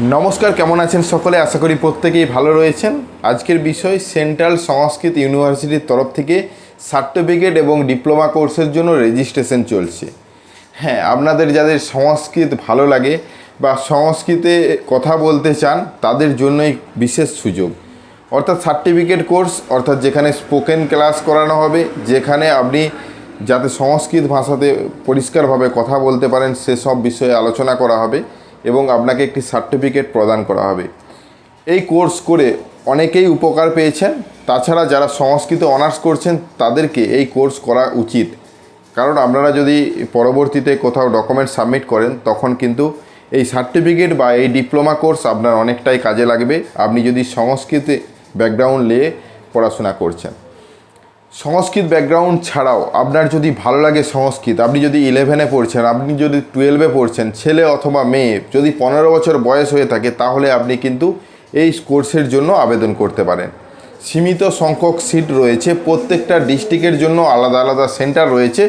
নমস্কার, কেমন আছেন সকলে? আশা করি প্রত্যেকেই ভালো রয়েছেন। আজকের বিষয়, সেন্ট্রাল সংস্কৃত ইউনিভার্সিটির তরফ থেকে সার্টিফিকেট এবং ডিপ্লোমা কোর্সের জন্য রেজিস্ট্রেশন চলছে। হ্যাঁ আপনাদের যাদের সংস্কৃত ভালো লাগে বা সংস্কৃতে কথা বলতে চান, তাদের জন্যই বিশেষ সুযোগ। অর্থাৎ সার্টিফিকেট কোর্স, অর্থাৎ যেখানে স্পোকেন ক্লাস করানো হবে, যেখানে আপনি যাতে সংস্কৃত ভাষাতে পরিষ্কারভাবে কথা বলতে পারেন, সেসব বিষয়ে আলোচনা করা হবে। এবং আপনাকে একটি সার্টিফিকেট প্রদান করা হবে। এই কোর্স করে অনেকেই উপকার পেয়েছেন। তাছাড়া যারা সংস্কৃত অনার্স করছেন, তাদেরকে এই কোর্স করা উচিত। কারণ আপনারা যদি পরবর্তীতে কোথাও ডকুমেন্ট সাবমিট করেন, তখন কিন্তু এই সার্টিফিকেট বা এই ডিপ্লোমা কোর্স আপনার অনেকটাই কাজে লাগবে। আপনি যদি সংস্কৃতে ব্যাকগ্রাউন্ড নিয়ে পড়াশোনা করছেন। সংস্কৃত ব্যাকগ্রাউন্ড ছাড়াও আপনার যদি ভালো লাগে সংস্কৃত, আপনি যদি ইলেভেনে পড়ছেন, আপনি যদি টুয়েলভে পড়ছেন, ছেলে অথবা মেয়ে, যদি পনেরো বছর বয়স হয়ে থাকে, তাহলে আপনি কিন্তু এই কোর্সের জন্য আবেদন করতে পারেন। সীমিত সংখ্যক সিট রয়েছে, প্রত্যেকটা ডিস্ট্রিক্টের জন্য আলাদা আলাদা সেন্টার রয়েছে।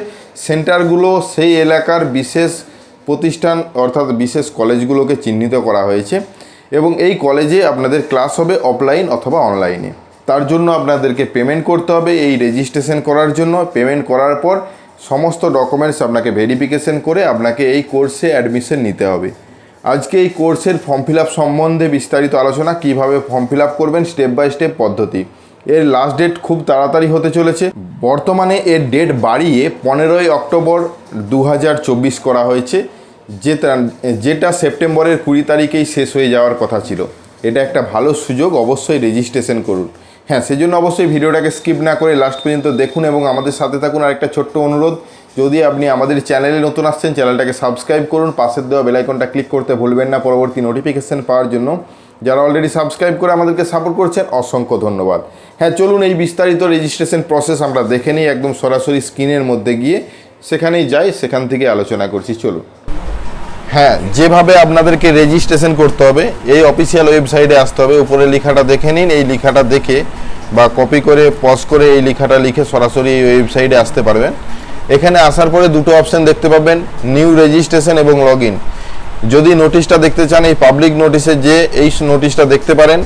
সেন্টারগুলো সেই এলাকার বিশেষ প্রতিষ্ঠান, অর্থাৎ বিশেষ কলেজগুলোকে চিহ্নিত করা হয়েছে এবং এই কলেজে আপনাদের ক্লাস হবে অফলাইন অথবা অনলাইনে তার জন্য আপনাদেরকে পেমেন্ট করতে হবে। এই রেজিস্ট্রেশন করার জন্য। পেমেন্ট করার পর সমস্ত ডকুমেন্টস আপনাকে ভেরিফিকেশন করে আপনাকে এই কোর্সে অ্যাডমিশন নিতে হবে। আজকে এই কোর্সের ফর্ম ফিল সম্বন্ধে বিস্তারিত আলোচনা, কীভাবে ফর্ম ফিল করবেন স্টেপ বাই স্টেপ পদ্ধতি। এর লাস্ট ডেট খুব তাড়াতাড়ি হতে চলেছে। বর্তমানে এর ডেট বাড়িয়ে পনেরোই অক্টোবর দু হাজার চব্বিশ করা হয়েছে। যেটা যেটা সেপ্টেম্বরের কুড়ি তারিখেই শেষ হয়ে যাওয়ার কথা ছিল। এটা একটা ভালো সুযোগ। অবশ্যই রেজিস্ট্রেশন করুন। হ্যাঁ সেজন্য অবশ্যই ভিডিওটাকে স্কিপ না করে লাস্ট পর্যন্ত দেখুন এবং আমাদের সাথে থাকুন আর একটা ছোট্ট অনুরোধ। যদি আপনি আমাদের চ্যানেলে নতুন আসছেন চ্যানেলটাকে সাবস্ক্রাইব করুন, পাশের দেওয়া বেলাইকনটা ক্লিক করতে ভুলবেন না পরবর্তী নোটিফিকেশান পাওয়ার জন্য। যারা অলরেডি সাবস্ক্রাইব করে আমাদেরকে সাপোর্ট করছেন, অসংখ্য ধন্যবাদ। হ্যাঁ চলুন এই বিস্তারিত রেজিস্ট্রেশন প্রসেস আমরা দেখে নিই একদম সরাসরি স্ক্রিনের মধ্যে গিয়ে। সেখানেই যাই, সেখান থেকে আলোচনা করছি, চলুন। হ্যাঁ যেভাবে আপনাদেরকে রেজিস্ট্রেশন করতে হবে, এই অফিসিয়াল ওয়েবসাইটে আসতে হবে। উপরে লেখাটা দেখে নিন, এই লেখাটা দেখে বা কপি করে পজ করে এই লেখাটা লিখে সরাসরি এই ওয়েবসাইটে আসতে পারবেন। এখানে আসার পরে দুটো অপশন দেখতে পাবেন নিউ রেজিস্ট্রেশন এবং লগ যদি নোটিশটা দেখতে চান, এই পাবলিক নোটিশে যে এই নোটিশটা দেখতে পারেন,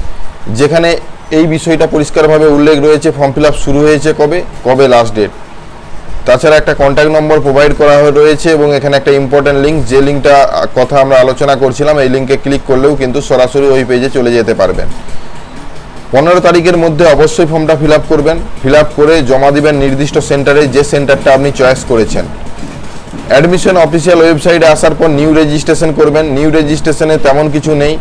যেখানে এই বিষয়টা পরিষ্কারভাবে উল্লেখ রয়েছে ফর্ম ফিল শুরু হয়েছে কবে? কবে লাস্ট ডেট তাছাড়া একটা কন্ট্যাক্ট নম্বর প্রোভাইড করা রয়েছে এবং এখানে একটা ইম্পর্ট্যান্ট লিঙ্ক যে লিঙ্কটা কথা আমরা আলোচনা করছিলাম, এই লিঙ্কে ক্লিক করলেও কিন্তু সরাসরি ওই পেজে চলে যেতে পারবেন। পনেরো তারিখের মধ্যে অবশ্যই ফর্মটা ফিল করবেন। ফিল করে জমা দিবেন নির্দিষ্ট সেন্টারে যে সেন্টারটা আপনি চয়েস করেছেন। অ্যাডমিশন অফিসিয়াল ওয়েবসাইটে আসার পর নিউ রেজিস্ট্রেশন করবেন। নিউ রেজিস্ট্রেশনে তেমন কিছু নেই।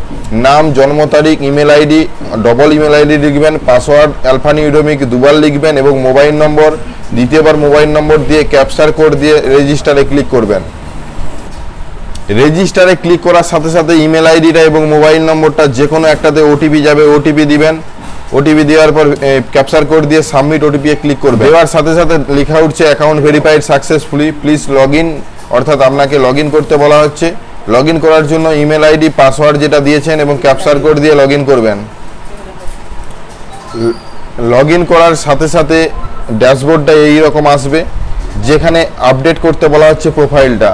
নাম, জন্ম তারিখ email ID double email ID লিখবেন পাসওয়ার্ড অ্যালফানিউডোমিক দুবার লিখবেন এবং মোবাইল নম্বর দ্বিতীয়বার মোবাইল নম্বর দিয়ে ক্যাপচার কোড দিয়ে রেজিস্টারে ক্লিক করবেন। রেজিস্টারে ক্লিক করার সাথে সাথে ইমেল আইডিটা এবং মোবাইল নম্বরটা যে কোনো একটাতে ওটিপি যাবে, ওটিপি দিবেন। ওটিপি দেওয়ার পর ক্যাপচার কোড দিয়ে সাবমিট ওটিপি এ ক্লিক করবে দেওয়ার সাথে সাথে লেখা উঠছে account verified successfully, please log in. অর্থাৎ আপনাকে লগ ইন করতে বলা হচ্ছে। লগ ইন করার জন্য ইমেল আইডি, পাসওয়ার্ড যেটা দিয়েছেন এবং ক্যাপচার কোড দিয়ে লগ ইন করবেন। লগ ইন করার সাথে সাথে ড্যাশবোর্ডটা এই রকম আসবে, যেখানে আপডেট করতে বলা হচ্ছে প্রোফাইলটা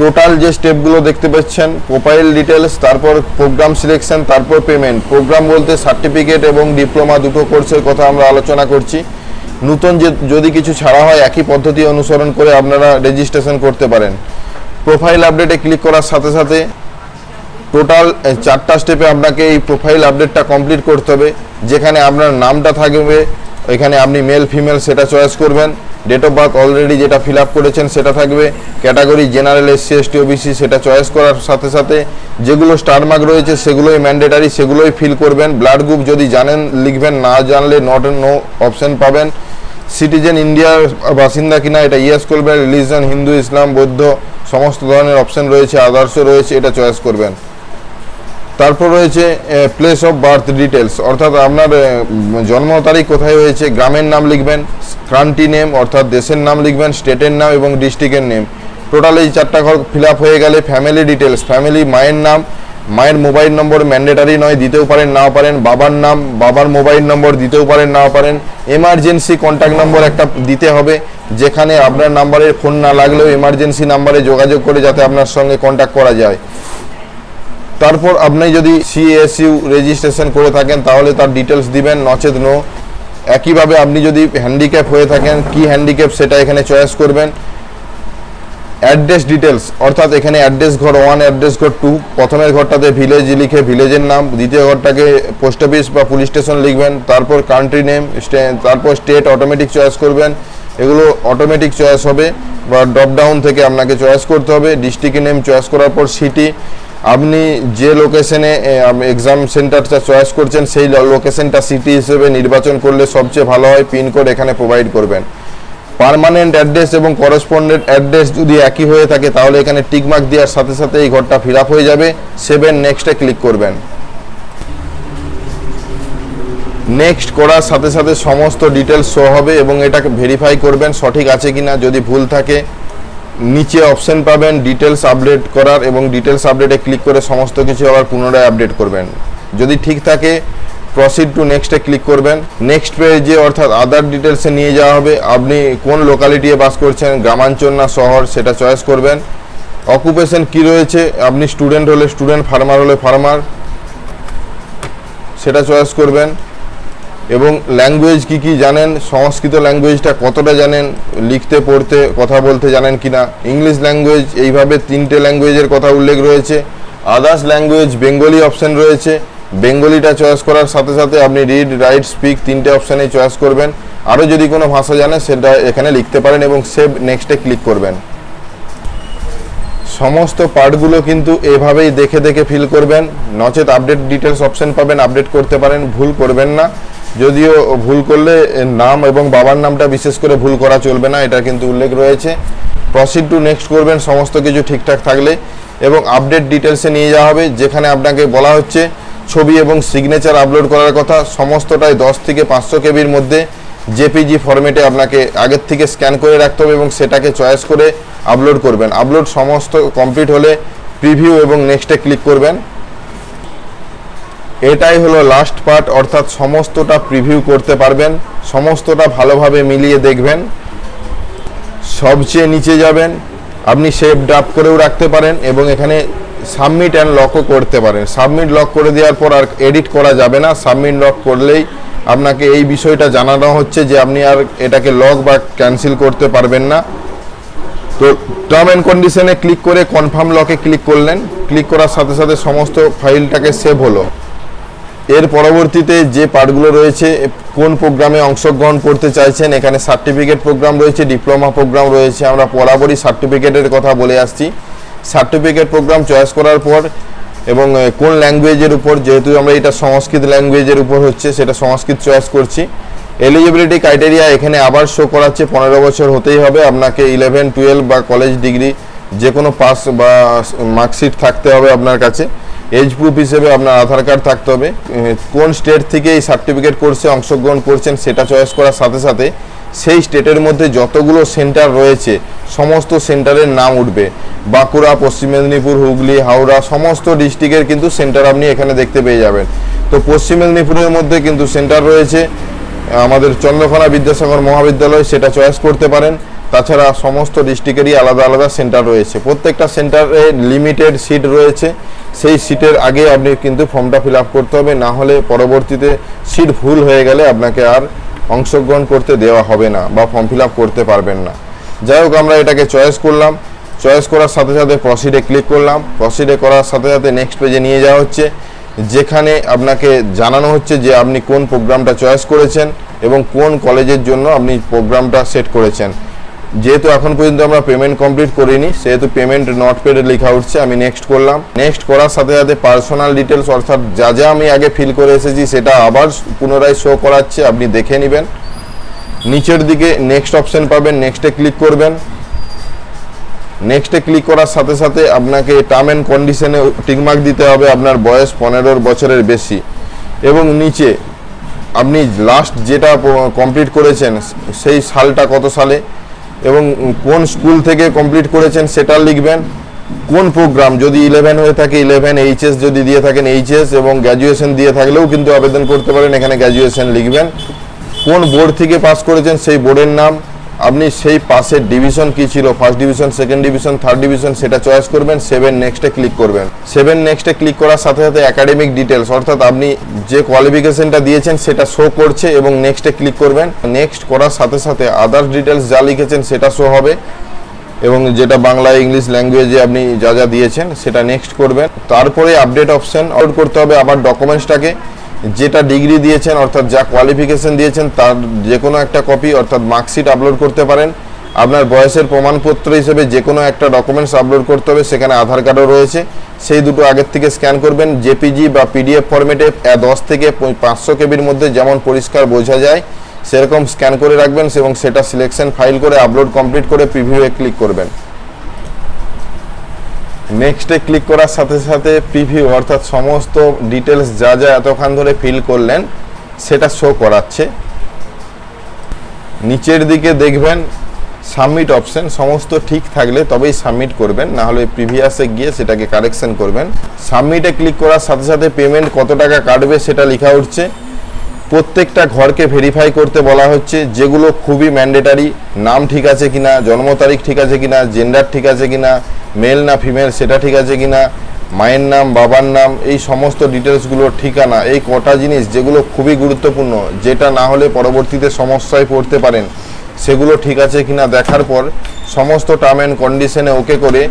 টোটাল যে স্টেপগুলো দেখতে পাচ্ছেন প্রোফাইল ডিটেলস তারপর প্রোগ্রাম সিলেকশন তারপর পেমেন্ট প্রোগ্রাম বলতে সার্টিফিকেট এবং ডিপ্লোমা দুটো কোর্সের কথা আমরা আলোচনা করছি। নতুন যে, যদি কিছু ছাড়া হয়, একই পদ্ধতি অনুসরণ করে আপনারা রেজিস্ট্রেশন করতে পারেন। প্রোফাইল আপডেটে ক্লিক করার সাথে সাথে টোটাল চারটা স্টেপে আপনাকে এই প্রোফাইল আপডেটটা কমপ্লিট করতে হবে, যেখানে আপনার নামটা থাকবে এখানে আপনি মেল ফিমেল সেটা চয়েস করবেন। ডেট অফ বার্থ অলরেডি যেটা ফিল আপ করেছেন সেটা থাকবে। Category general SC ST OBC সেটা চয়েস করার সাথে সাথে যেগুলো স্টার মার্ক রয়েছে সেগুলোই ম্যান্ডেটারি সেগুলোই ফিল করবেন। ব্লাড গ্রুপ যদি জানেন, লিখবেন, না জানলে নট নো অপশন পাবেন। সিটিজেন ইন্ডিয়ার বাসিন্দা কিনা এটা ইয়েস করবেন। রিলিজন হিন্দু ইসলাম বৌদ্ধ, সমস্ত ধরনের অপশন রয়েছে আদর্শ রয়েছে, এটা চয়েস করবেন। তারপর রয়েছে প্লেস অফ বার্থ ডিটেলস অর্থাৎ আপনার জন্ম তারিখ কোথায় হয়েছে, গ্রামের নাম লিখবেন কান্ট্রি নেম অর্থাৎ দেশের নাম লিখবেন স্টেটের নাম এবং ডিস্ট্রিক্টের নেম টোটাল এই চারটা ঘর ফিল হয়ে গেলে ফ্যামিলি ডিটেলস ফ্যামিলি মায়ের নাম, মায়ের মোবাইল নম্বর ম্যান্ডেটারি নয়, দিতেও পারেন, নাও পারেন, বাবার নাম, বাবার মোবাইল নম্বর দিতেও পারেন, নাও পারেন। এমার্জেন্সি কন্ট্যাক্ট নম্বর একটা দিতে হবে, যেখানে আপনার নাম্বারে ফোন না লাগলেও এমার্জেন্সি নাম্বারে যোগাযোগ করে যাতে আপনার সঙ্গে কন্ট্যাক্ট করা যায়। তারপর আপনি যদি সিএসইউ রেজিস্ট্রেশন করে থাকেন, তাহলে তার ডিটেলস দিবেন, নচেত নো একইভাবে আপনি যদি হ্যান্ডিক্যাপ হয়ে থাকেন, কি হ্যান্ডিক্যাপ সেটা এখানে চয়েস করবেন। অ্যাড্রেস ডিটেলস অর্থাৎ এখানে অ্যাড্রেস ঘর ওয়ান অ্যাড্রেস ঘর টু প্রথমের ঘরটাতে ভিলেজ লিখে ভিলেজের নাম, দ্বিতীয় ঘরটাকে পোস্ট অফিস বা পুলিশ স্টেশন লিখবেন, তারপর কান্ট্রি নেম তারপর স্টেট অটোমেটিক চয়েস করবেন। এগুলো অটোমেটিক চয়েস হবে, বা ড্রপ ডাউন থেকে আপনাকে চয়েস করতে হবে। ডিস্ট্রিক্ট নেম চয়েস করার পর সিটি আপনি যে লোকেশনে এক্সাম সেন্টারটা চয়েস করছেন, সেই লোকেশনটা সিটি হিসেবে নির্বাচন করলে সবচেয়ে ভালো হয় পিনকোড এখানে প্রোভাইড করবেন। পার্মানেন্ট অ্যাড্রেস এবং করসপন্ডেন্ট অ্যাড্রেস যদি একই হয়ে থাকে, তাহলে এখানে টিকমার্ক দেওয়ার সাথে সাথে এই ঘরটা ফিল হয়ে যাবে। সেভেন নেক্সটে ক্লিক করবেন। নেক্সট করার সাথে সাথে সমস্ত ডিটেলস শো হবে এবং এটাকে ভেরিফাই করবেন, সঠিক আছে কিনা যদি ভুল থাকে। নিচে অপশন পাবেন ডিটেলস আপডেট করার এবং ডিটেলস আপডেটে ক্লিক করে সমস্ত কিছু আবার পুনরায় আপডেট করবেন। যদি ঠিক থাকে প্রসিড টু নেক্সটে ক্লিক করবেন। নেক্সট পেজে অর্থাৎ আদার ডিটেলসে নিয়ে যাওয়া হবে। আপনি কোন লোকালিটিতে বাস করছেন, গ্রামাঞ্চল না শহর, সেটা চয়েস করবেন। অকুপেশন কি রয়েছে? আপনি স্টুডেন্ট হলে স্টুডেন্ট ফার্মার হলে ফার্মার সেটা চয়েস করবেন। এবং ল্যাঙ্গুয়েজ কি কি জানেন? সংস্কৃত ল্যাঙ্গুয়েজটা কতটা জানেন? লিখতে, পড়তে, কথা বলতে জানেন কি না? ইংলিশ ল্যাঙ্গুয়েজ এইভাবে তিনটে ল্যাঙ্গুয়েজের কথা উল্লেখ রয়েছে। আদার্স ল্যাঙ্গুয়েজ বেঙ্গলি অপশন রয়েছে। বেঙ্গলিটা চয়েস করার সাথে সাথে আপনি রিড রাইট স্পিক তিনটে অপশানেই চয়েস করবেন। আরও যদি কোনো ভাষা জানেন, সেটা এখানে লিখতে পারেন এবং সেভ নেক্সটে ক্লিক করবেন। সমস্ত পার্টগুলো কিন্তু এভাবেই দেখে দেখে ফিল করবেন। নচেত আপডেট ডিটেলস অপশন পাবেন আপডেট করতে পারেন, ভুল করবেন না। যদিও ভুল করলে নাম এবং বাবার নামটা বিশেষ করে ভুল করা চলবে না, এটা কিন্তু উল্লেখ রয়েছে। প্রসিড টু নেক্সট করবেন, সমস্ত কিছু ঠিকঠাক থাকলে এবং আপডেট ডিটেলসে নিয়ে যাওয়া হবে, যেখানে আপনাকে বলা হচ্ছে ছবি এবং সিগনেচার আপলোড করার কথা। সমস্তটাই দশ থেকে পাঁচশো কেবির মধ্যে জেপিজি ফরম্যাটে আপনাকে আগের থেকে স্ক্যান করে রাখতে হবে এবং সেটাকে চয়েস করে আপলোড করবেন। আপলোড সমস্ত কমপ্লিট হলে প্রিভিউ এবং নেক্সটে ক্লিক করবেন। এটাই হলো লাস্ট পার্ট অর্থাৎ সমস্তটা প্রিভিউ করতে পারবেন, সমস্তটা ভালোভাবে মিলিয়ে দেখবেন। সবচেয়ে নিচে যাবেন, আপনি সেভ ডাপ করেও রাখতে পারেন এবং এখানে সাবমিট অ্যান্ড লকও করতে পারেন। সাবমিট লক করে দেওয়ার পর আর এডিট করা যাবে না। সাবমিট লক করলেই আপনাকে এই বিষয়টা জানানো হচ্ছে যে আপনি আর এটাকে লক বা ক্যান্সেল করতে পারবেন না। তো টার্ম অ্যান্ড কন্ডিশনে ক্লিক করে কনফার্ম লকে ক্লিক করলেন। ক্লিক করার সাথে সাথে সমস্ত ফাইলটাকে সেভ হলো। এর পরবর্তীতে যে পার্টগুলো রয়েছে, কোন প্রোগ্রামে অংশগ্রহণ করতে চাইছেন, এখানে সার্টিফিকেট প্রোগ্রাম রয়েছে, ডিপ্লোমা প্রোগ্রাম রয়েছে, আমরা বরাবরই সার্টিফিকেটের কথা বলে আসছি। সার্টিফিকেট প্রোগ্রাম চয়েস করার পর এবং কোন ল্যাঙ্গুয়েজের উপর, যেহেতু আমরা এটা সংস্কৃত ল্যাঙ্গুয়েজের উপর হচ্ছে, সেটা সংস্কৃত চয়েস করছি। এলিজিবিলিটি ক্রাইটেরিয়া এখানে আবার শো করাচ্ছে, পনেরো বছর হতেই হবে, আপনাকে ইলেভেন টুয়েলভ বা কলেজ ডিগ্রি যে কোনো পাস বা, মার্কশিট থাকতে হবে আপনার কাছে। এজ প্রুফ হিসেবে আপনার আধার কার্ড থাকতে হবে। কোন স্টেট থেকে এই সার্টিফিকেট কোর্সে অংশগ্রহণ করছেন সেটা চয়েস করার সাথে সাথে সেই স্টেটের মধ্যে যতগুলো সেন্টার রয়েছে, সমস্ত সেন্টারের নাম উঠবে। বাঁকুড়া, পশ্চিম মেদিনীপুর, হুগলি, হাওড়া, সমস্ত ডিস্ট্রিক্টের কিন্তু সেন্টার আপনি এখানে দেখতে পেয়ে যাবেন। তো পশ্চিম মেদিনীপুরের মধ্যে কিন্তু সেন্টার রয়েছে। আমাদের চন্দ্রকোনা বিদ্যাসাগর মহাবিদ্যালয় সেটা চয়েস করতে পারেন। তাছাড়া সমস্ত ডিস্ট্রিক্টেরই আলাদা আলাদা সেন্টার রয়েছে। প্রত্যেকটা সেন্টারে লিমিটেড সিট রয়েছে। সেই সিটের আগে আপনি কিন্তু ফর্মটা ফিল করতে হবে। না হলে পরবর্তীতে সিট ভুল হয়ে গেলে আপনাকে আর অংশগ্রহণ করতে দেওয়া হবে না বা ফর্ম ফিল করতে পারবেন না। যাই হোক, আমরা এটাকে চয়েস করলাম। চয়েস করার সাথে সাথে প্রসিডে ক্লিক করলাম। প্রসিডে করার সাথে সাথে নেক্সট পেজে নিয়ে যাওয়া হচ্ছে। যেখানে আপনাকে জানানো হচ্ছে যে আপনি কোন প্রোগ্রামটা চয়েস করেছেন এবং কোন কলেজের জন্য আপনি প্রোগ্রামটা সেট করেছেন। যেহেতু এখন পর্যন্ত আমরা পেমেন্ট কমপ্লিট করিনি, সেহেতু পেমেন্ট নট পেড লেখা উঠছে, আমি নেক্সট করলাম। নেক্সট করার সাথে সাথে পার্সোনাল ডিটেলস অর্থাৎ যা যা আমি আগে ফিল করে এসেছি, সেটা আবার পুনরায় শো করাচ্ছে, আপনি দেখে নেবেন। নিচের দিকে নেক্সট অপশন পাবেন নেক্সটে ক্লিক করবেন। নেক্সটে ক্লিক করার সাথে সাথে আপনাকে টার্ম অ্যান্ড কন্ডিশনে টিকমার্ক দিতে হবে, আপনার বয়স পনেরো বছরের বেশি। এবং নিচে আপনি লাস্ট যেটা কমপ্লিট করেছেন, সেই সালটা কত সালে? এবং কোন স্কুল থেকে কমপ্লিট করেছেন সেটা লিখবেন। কোন প্রোগ্রাম, যদি ইলেভেন হয়ে থাকে ইলেভেন এইচএস যদি দিয়ে থাকেন এইচএস এবং গ্র্যাজুয়েশন দিয়ে থাকলেও কিন্তু আবেদন করতে পারেন, এখানে গ্র্যাজুয়েশন লিখবেন। কোন বোর্ড থেকে পাস করেছেন সেই বোর্ডের নাম। আপনি সেই পাশের ডিভিশন কি ছিল? First division second division third division সেটা চয়েস করবেন সেভেন নেক্সটে ক্লিক করবেন। সেভেন নেক্সটে ক্লিক করার সাথে সাথে একাডেমিক ডিটেলস অর্থাৎ আপনি যে কোয়ালিফিকেশনটা দিয়েছেন, সেটা শো করছে এবং নেক্সটে ক্লিক করবেন। নেক্সট করার সাথে সাথে আদার্স ডিটেলস যা লিখেছেন, সেটা শো হবে। এবং যেটা বাংলা, ইংলিশ ল্যাঙ্গুয়েজে আপনি যা যা দিয়েছেন, সেটা নেক্সট করবেন। তারপরে আপডেট অপশন আপলোড করতে হবে আবার ডকুমেন্টসটাকে যেটা ডিগ্রি দিয়েছেন, অর্থাৎ যা কোয়ালিফিকেশন দিয়েছেন, তার যে কোনো একটা কপি অর্থাৎ মার্কশিট আপলোড করতে পারেন। আপনার বয়সের প্রমাণপত্র হিসেবে যে কোনো একটা ডকুমেন্টস আপলোড করতে হবে, সেখানে আধার কার্ডও রয়েছে। সেই দুটো আগের থেকে স্ক্যান করবেন জেপিজি বা পিডিএফ ফরম্যাটে দশ থেকে পাঁচশো কেবির মধ্যে যেমন পরিষ্কার বোঝা যায়, সেরকম স্ক্যান করে রাখবেন এবং সেটা সিলেকশন ফাইল করে আপলোড কমপ্লিট করে প্রিভিউয়ে ক্লিক করবেন। নেক্সটে ক্লিক করার সাথে সাথে প্রিভিউ অর্থাৎ সমস্ত ডিটেলস যা যা এতক্ষণ ধরে ফিল করলেন, সেটা শো করাচ্ছে। নিচের দিকে দেখবেন সাবমিট অপশন সমস্ত ঠিক থাকলে তবেই সাবমিট করবেন না হলে প্রিভিয়াসে গিয়ে সেটাকে কারেকশন করবেন। সাবমিটে ক্লিক করার সাথে সাথে পেমেন্ট কত টাকা কাটবে সেটা লেখা উঠছে। প্রত্যেকটা ঘরকে ভেরিফাই করতে বলা হচ্ছে, যেগুলো খুবই ম্যান্ডেটারি নাম ঠিক আছে কিনা, জন্ম তারিখ ঠিক আছে কিনা জেন্ডার ঠিক আছে কিনা মেল না ফিমেল সেটা ঠিক আছে কিনা, মায়ের নাম, বাবার নাম, এই সমস্ত ডিটেলসগুলো ঠিকানা, এই কটা জিনিস যেগুলো খুবই গুরুত্বপূর্ণ, যেটা না হলে পরবর্তীতে সমস্যায় পড়তে পারেন, সেগুলো ঠিক আছে কিনা দেখার পর, সমস্ত টার্ম অ্যান্ড কন্ডিশনে ওকে করে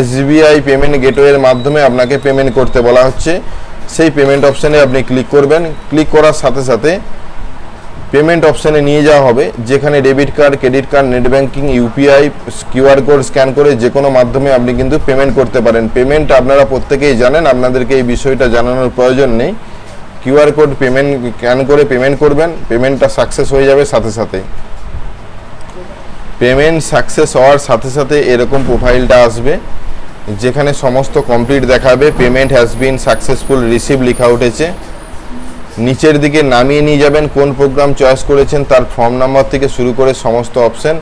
এসবিআই পেমেন্ট গেটওয়ের মাধ্যমে আপনাকে পেমেন্ট করতে বলা হচ্ছে। সেই পেমেন্ট অপশানে আপনি ক্লিক করবেন। ক্লিক করার সাথে সাথে পেমেন্ট অপশানে নিয়ে যাওয়া হবে, যেখানে debit card credit card net banking UPI QR code scan করে যে কোনো মাধ্যমে আপনি কিন্তু পেমেন্ট করতে পারেন। পেমেন্ট আপনারা প্রত্যেকেই জানেন, আপনাদেরকে এই বিষয়টা জানানোর প্রয়োজন নেই। কিউআর কোড পেমেন্ট স্ক্যান করে পেমেন্ট করবেন পেমেন্টটা সাকসেস হয়ে যাবে সাথে সাথে। পেমেন্ট সাকসেস হওয়ার সাথে সাথে এরকম প্রোফাইলটা আসবে। যেখানে সমস্ত কমপ্লিট দেখাবে payment has been successful receive লেখা উঠেছে। নিচের দিকে নামিয়ে নিয়ে যাবেন, কোন প্রোগ্রাম চয়েস করেছেন, তার ফর্ম নাম্বার থেকে শুরু করে সমস্ত option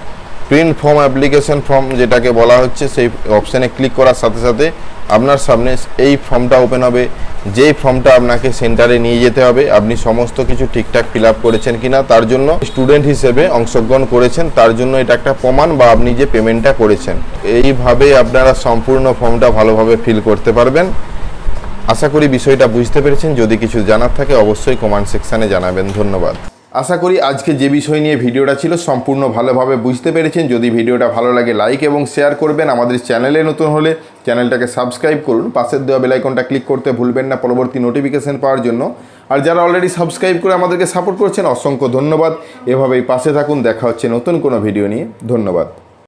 print form application form যেটাকে বলা হচ্ছে, সেই অপশানে ক্লিক করার সাথে সাথে আপনার সামনে এই ফর্মটা ওপেন হবে। যেই ফর্মটা আপনাকে সেন্টারে নিয়ে যেতে হবে, আপনি সমস্ত কিছু ঠিকঠাক ফিল আপ করেছেন কিনা, তার জন্য স্টুডেন্ট হিসেবে অংশগ্রহণ করেছেন, তার জন্য এটা একটা প্রমাণ বা আপনি যে পেমেন্টটা করেছেন। এইভাবে আপনারা সম্পূর্ণ ফর্মটা ভালোভাবে ফিল করতে পারবেন। আশা করি বিষয়টা বুঝতে পেরেছেন। যদি কিছু জানার থাকে অবশ্যই কমেন্ট সেকশানে জানাবেন। ধন্যবাদ। আশা করি আজকে যে বিষয় নিয়ে ভিডিওটা ছিল সম্পূর্ণ ভালোভাবে বুঝতে পেরেছেন। যদি ভিডিওটা ভালো লাগে লাইক এবং শেয়ার করবেন। আমাদের চ্যানেলে নতুন হলে চ্যানেলটাকে সাবস্ক্রাইব করুন। পাশের দেওয়া বেলাইকনটা ক্লিক করতে ভুলবেন না পরবর্তী নোটিফিকেশান পাওয়ার জন্য। আর যারা অলরেডি সাবস্ক্রাইব করে আমাদেরকে সাপোর্ট করছেন, অসংখ্য ধন্যবাদ। এভাবেই পাশে থাকুন। দেখা হচ্ছে নতুন কোনো ভিডিও নিয়ে। ধন্যবাদ।